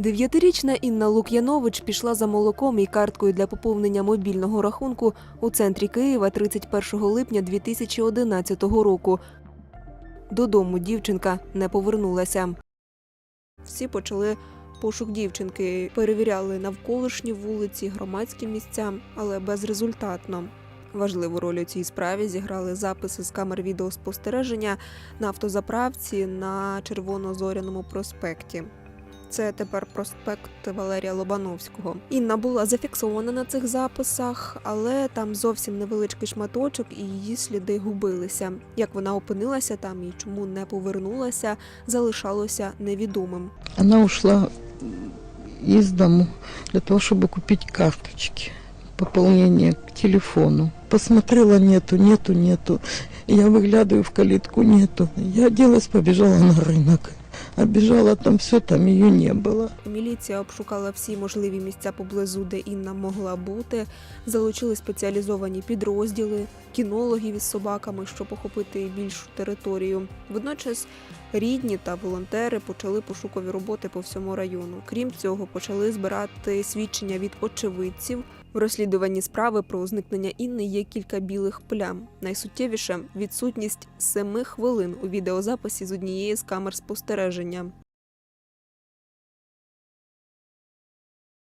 Дев'ятирічна Інна Лук'янович пішла за молоком і карткою для поповнення мобільного рахунку у центрі Києва 31 липня 2011 року. Додому дівчинка не повернулася. Всі почали пошук дівчинки, перевіряли навколишні вулиці, громадські місця, але безрезультатно. Важливу роль у цій справі зіграли записи з камер відеоспостереження на автозаправці на Червоно-Зоряному проспекті Це тепер проспект Валерія Лобановського. Інна була зафіксована на цих записах, але там зовсім невеличкий шматочок, і її сліди губилися. Як вона опинилася там і чому не повернулася, залишалося невідомим. Она ушла из дому для того, чтобы купить карточки, пополнение к телефону. Посмотрела, нету, нету, нету. Я выглядываю в калитку, нету. Я оделась, побежала на рынок. Обежала там все, там ее не было. Міліція обшукала всі можливі місця поблизу, де Інна могла бути. Залучили спеціалізовані підрозділи, кінологів із собаками, щоб охопити більшу територію. Водночас рідні та волонтери почали пошукові роботи по всьому району. Крім цього, почали збирати свідчення від очевидців. В розслідуванні справи про зникнення Інни є кілька білих плям. Найсуттєвіше відсутність семи хвилин у відеозаписі з однієї з камер спостереження.